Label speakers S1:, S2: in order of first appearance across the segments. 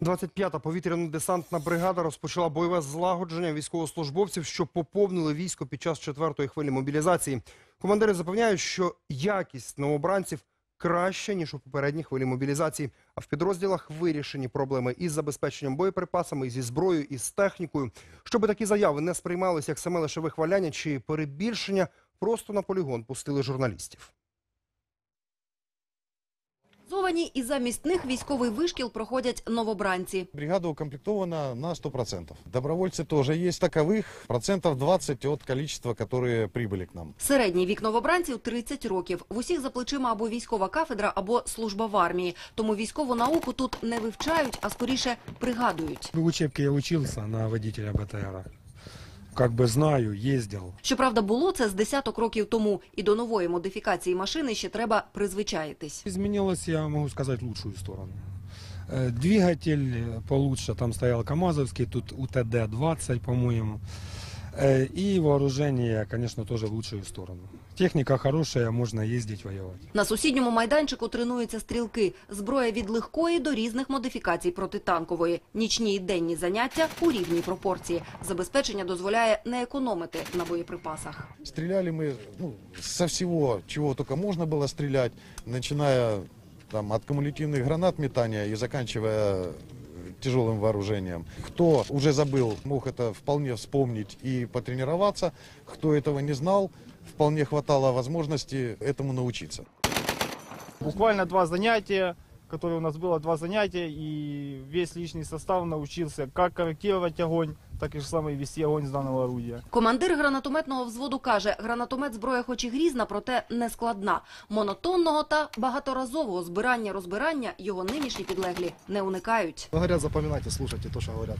S1: 25-та повітряно-десантна бригада розпочала бойове злагодження військовослужбовців, що поповнили військо під час четвертої хвилі мобілізації. Командири запевняють, що якість новобранців краща, ніж у попередній хвилі мобілізації. А в підрозділах вирішені проблеми із забезпеченням боєприпасами, зі зброєю, із технікою. Щоб такі заяви не сприймалися як саме лише вихваляння чи перебільшення, просто на полігон пустили журналістів
S2: Зовані і замість них військовий вишкіл проходять новобранці.
S3: Бригада укомплектована на 100%. Добровольцы тоже есть таковых, процентов 20 от количества, которые прибыли к нам.
S2: Середній вік новобранців 30 років. В усіх за плечима або військова кафедра, або служба в армії. Тому військову науку тут не вивчають, а скоріше пригадують.
S4: В учебке я учился на водителя БТРа. Как бы знаю, ездил.
S2: Щоправда, було це з десяток років тому, і до нової модифікації машини ще треба призвичаїтись.
S4: Изменилось, я могу сказать, в лучшую сторону. Э, Двигатель э, получше, там стоял КАМАЗовский, тут УТД-20, по-моему. Э, И вооружение, конечно, тоже в лучшую сторону. Техника хорошая, можно ездить, воевать.
S2: На сусідньому майданчику тренуються стрілки. Зброя від легкої до різних модифікацій протитанкової. Нічні і денні заняття у рівній пропорції. Забезпечення дозволяє не економити на боєприпасах.
S3: Стреляли мы ну, со всего, чего только можно было стрелять, начиная там, от кумулятивных гранат метания и заканчивая э, тяжелым вооружением. Кто уже забыл, мог это вполне вспомнить и потренироваться. Кто этого не знал, вполне хватало возможности этому научиться.
S5: Буквально два занятия, которые у нас было два занятия, и весь личный состав научился как корректировать огонь, так и же самое вести огонь с данного орудия.
S2: Командир гранатометного взводу каже, гранатомет зброя хоч і грізна, проте не складна. Монотонного та багаторазового збирання-розбирання його нинішні підлеглі не уникають.
S6: Говорят, запоминайте, слушайте то, что говорят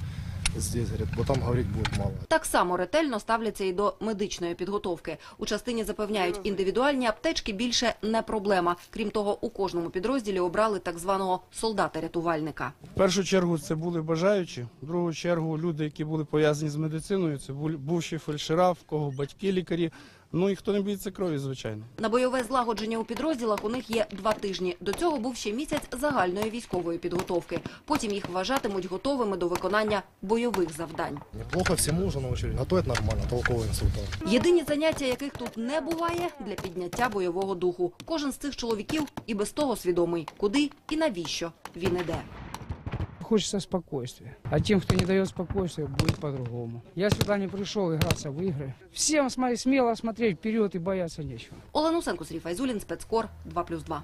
S6: здесь, говорят, бо там говорить будет мало.
S2: Так само ретельно ставляться і до медичної підготовки. У частині запевняють, індивідуальні аптечки більше не проблема. Крім того, у кожному підрозділі обрали так званого солдата-рятувальника.
S7: В першу чергу це були бажаючі, в другу чергу люди, які були пов'язані з медициною, це бувші фельдшера, в кого батьки лікарі. Ну і хто не боїться крові, звичайно.
S2: На бойове злагодження у підрозділах у них є два тижні. До цього був ще місяць загальної військової підготовки. Потім їх вважатимуть готовими до виконання бойових завдань.
S6: Неплохо всему уже научили. Готовить нормально, толковый инструктор.
S2: Єдині заняття, яких тут не буває, для підняття бойового духу. Кожен з цих чоловіків і без того свідомий, куди і навіщо він іде.
S8: Хочется спокойствия. А тем, кто не дает спокойствия, будет по-другому. Я сюда не пришел играться в игры. Всем смело смотреть вперед и бояться нечего.
S2: Олена Усенко, Сергій Файзулін, спецкор 2+,2.